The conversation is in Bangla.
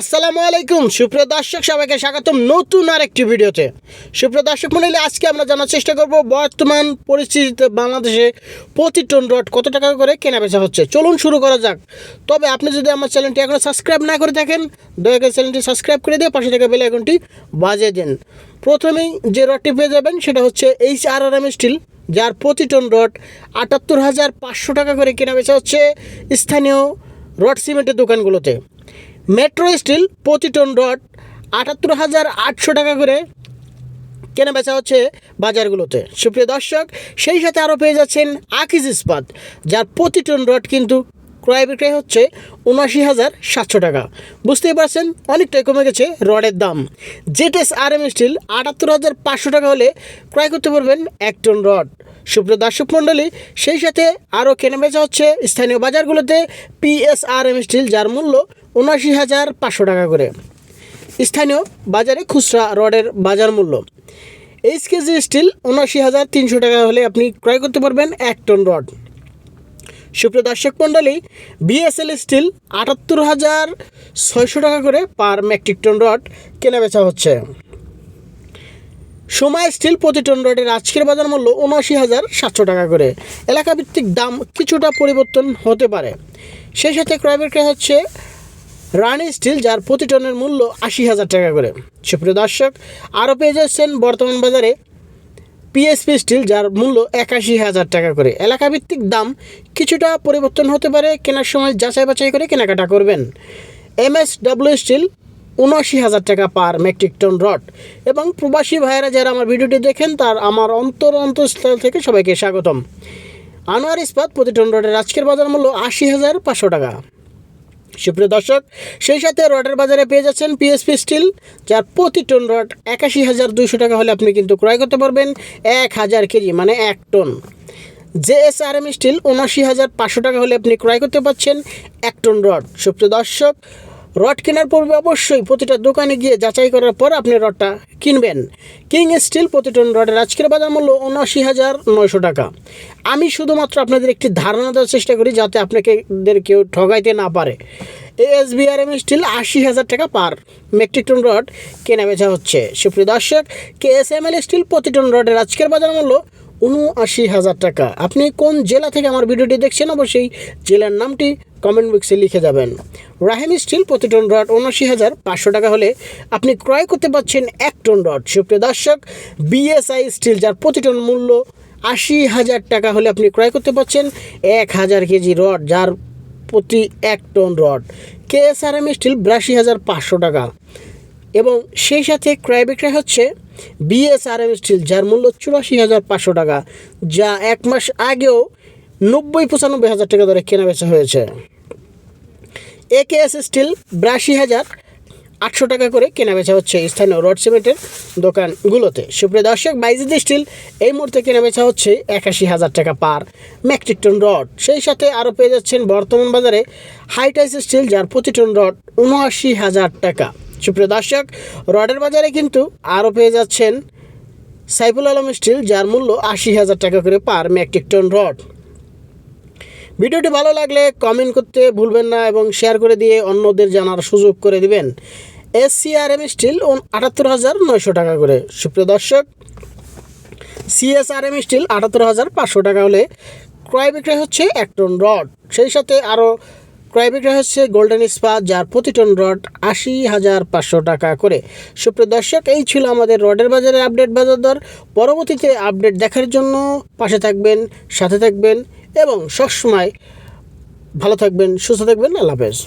আসসালামু আলাইকুম, সুপ্রিয় দর্শক, সবাইকে স্বাগতম নতুন আর একটি ভিডিওতে। সুপ্রিয় দর্শক মন্ডলী, আজকে আমরা জানার চেষ্টা করব বর্তমান পরিস্থিতিতে বাংলাদেশে প্রতি টন রড কত টাকা করে কেনা বেচা হচ্ছে। চলুন শুরু করা যাক। তবে আপনি যদি আমার চ্যানেলটি এখনও সাবস্ক্রাইব না করে থাকেন, দয়া করে চ্যানেলটি সাবস্ক্রাইব করে দিয়ে পাশে থাকা বেল আইকনটি বাজিয়ে দিন। প্রথমেই যে রডটি পেয়ে যাবেন, সেটা হচ্ছে H R R M steel, যার প্রতি টন রড আটাত্তর হাজার পাঁচশো টাকা করে কেনা বেচা হচ্ছে স্থানীয় রড সিমেন্টের দোকানগুলোতে। মেট্রো স্টিল প্রতি টন রড, আটাত্তর হাজার আটশো টাকা করে কেনা বেচা হচ্ছে বাজারগুলোতে। সুপ্রিয় দর্শক, সেই সাথে আরও পেয়ে যাচ্ছেন আকিজ ইস্পাত, যার প্রতি টন রড কিন্তু ক্রয় বিক্রয় হচ্ছে উনআশি হাজার সাতশো টাকা। বুঝতেই পারছেন, অনেকটাই কমে গেছে রডের দাম। জেটেস আর এম স্টিল আটাত্তর হাজার পাঁচশো টাকা হলে ক্রয় করতে পারবেন এক টন রড। সুপ্রিয় দর্শক মণ্ডলী। সেই সাথে আরও কেনা বেচা হচ্ছে স্থানীয় বাজারগুলোতে পিএসআর এম স্টিল যার মূল্য উনআশি হাজার পাঁচশো টাকা করে। স্থানীয় বাজারে খুচরা রডের বাজার মূল্য। এইচ কেজি স্টিল উনআশি হাজার তিনশো টাকা হলে আপনি ক্রয় করতে পারবেন এক টন রড। সুপ্রিয় দর্শক মণ্ডলী বিএসএল স্টিল আটাত্তর হাজার ছয়শো টাকা করে পার মেট্রিক টন রড কেনা বেচা হচ্ছে। সময় স্টিল প্রতি টন রডের আজকের বাজার মূল্য উনআশি হাজার সাতশো টাকা করে। এলাকাভিত্তিক দাম কিছুটা পরিবর্তন হতে পারে। সেই সাথে ক্রয় বিক্রয় হচ্ছে রানি স্টিল, যার প্রতি টনের মূল্য আশি হাজার টাকা করে। সুপ্রিয় দর্শক, আরও পেয়ে যাচ্ছেন বর্তমান বাজারে পিএসপি স্টিল, যার মূল্য একাশি হাজার টাকা করে। এলাকাভিত্তিক দাম কিছুটা পরিবর্তন হতে পারে। কেনার সময় যাচাই বাছাই করে কেনাকাটা করবেন। এম এস ডাব্লিউ স্টিল উনআশি হাজার টাকা পার মেট্রিক টন রড। এবং প্রবাসী ভাইয়েরা যারা আমার ভিডিওটি দেখেন, তার আমার অন্তর অন্তঃস্থল থেকে সবাইকে স্বাগতম। আনোয়ার ইস্পাত প্রতি টন রডের আজকের বাজার মূল্য আশি হাজার পাঁচশো টাকা। সুপ্রিয় দর্শক, সেই সাথে রডের বাজারে পেয়ে যাচ্ছেন পিএসপি স্টিল যার প্রতি টন রড একাশি হাজার দুইশো টাকা হলে আপনি কিন্তু ক্রয় করতে পারবেন এক হাজার কেজি মানে এক টন। জেএসআরএম স্টিল উনআশি হাজার পাঁচশো টাকা হলে আপনি ক্রয় করতে পারছেন এক টন রড। সুপ্রিয় দর্শক রড কেনার পূর্বে অবশ্যই প্রতিটা দোকানে গিয়ে যাচাই করার পর আপনি রডটা কিনবেন। কিং স্টিল প্রতি টন রডের আজকের বাজার মূল্য উনআশি হাজার নয়শো টাকা। আমি শুধুমাত্র আপনাদের একটি ধারণা দেওয়ার চেষ্টা করি যাতে আপনাকেদের কেউ ঠগাইতে না পারে। এএসবিআরএম স্টিল আশি হাজার টাকা পার মেট্রিক টন রড কেনা বেচা হচ্ছে। সুপ্রিয় দর্শক K S M L steel প্রতি টন রডের আজকের বাজার মূল্য উনআশি হাজার টাকা। আপনি কোন জেলা থেকে আমার ভিডিওটি দেখছেন অবশ্যই জেলার নামটি কমেন্ট বক্সে লিখে যাবেন। রাহিম স্টিল প্রতি টন রড উনআশি হাজার পাঁচশো টাকা হলে আপনি ক্রয় করতে পারছেন এক টন রড। সুপ্রিয় দর্শক বিএসআই স্টিল যার প্রতি টন মূল্য আশি হাজার টাকা হলে আপনি ক্রয় করতে পারছেন এক হাজার কেজি রড যার প্রতি এক টন রড। কেএসআরএম স্টিল বিরাশি হাজার পাঁচশো টাকা। এবং সেই সাথে ক্রয় বিক্রয় হচ্ছে বিএসআরএম স্টিল, যার মূল্য চুরাশি হাজার পাঁচশো টাকা, যা এক মাস আগেও নব্বই পঁচানব্বই হাজার টাকা ধরে কেনা বেচা হয়েছে। একেএস স্টিল, বিরাশি হাজার আটশো টাকা করে কেনা বেচা হচ্ছে স্থানীয় রড সিমেন্টের দোকানগুলোতে। সুপ্রিয় দর্শক, বাইজিদ স্টিল এই মুহূর্তে কেনা বেচা হচ্ছে একাশি হাজার টাকা পার মেট্রিক টন রড। সেই সাথে আরও পেয়ে যাচ্ছেন বর্তমান বাজারে হাইটাইস স্টিল, যার প্রতি টন রড উনআশি হাজার টাকা। সুপ্রিয় দর্শক, রডের বাজারে কিন্তু আরও পেয়ে যাচ্ছেন সাইফুল আলম স্টিল, যার মূল্য আশি হাজার টাকা করে পার মেট্রিক টন রড। ভিডিওটি ভালো লাগলে কমেন্ট করতে ভুলবেন না এবং শেয়ার করে দিয়ে অন্যদের জানার সুযোগ করে দিবেন। এস সিআরএম স্টিল আটাত্তর হাজার নয়শো টাকা করে। সুপ্রিয় দর্শক, সিএসআরএম স্টিল আটাত্তর হাজার পাঁচশো টাকা হলে ক্রয় বিক্রয় হচ্ছে এক টন রড। সেই সাথে আরও ক্রয় হচ্ছে গোল্ডেন ইস্পাত যার প্রতি টন রড আশি হাজার পাঁচশো টাকা করে। সুপ্রিয় দর্শক, এই ছিল আমাদের রডের বাজারের আপডেট বাজার দর। পরবর্তীতে আপডেট দেখার জন্য পাশে থাকবেন, সাথে থাকবেন এবং সবসময় ভালো থাকবেন, সুস্থ থাকবেন। আল্লাহ হাফেজ।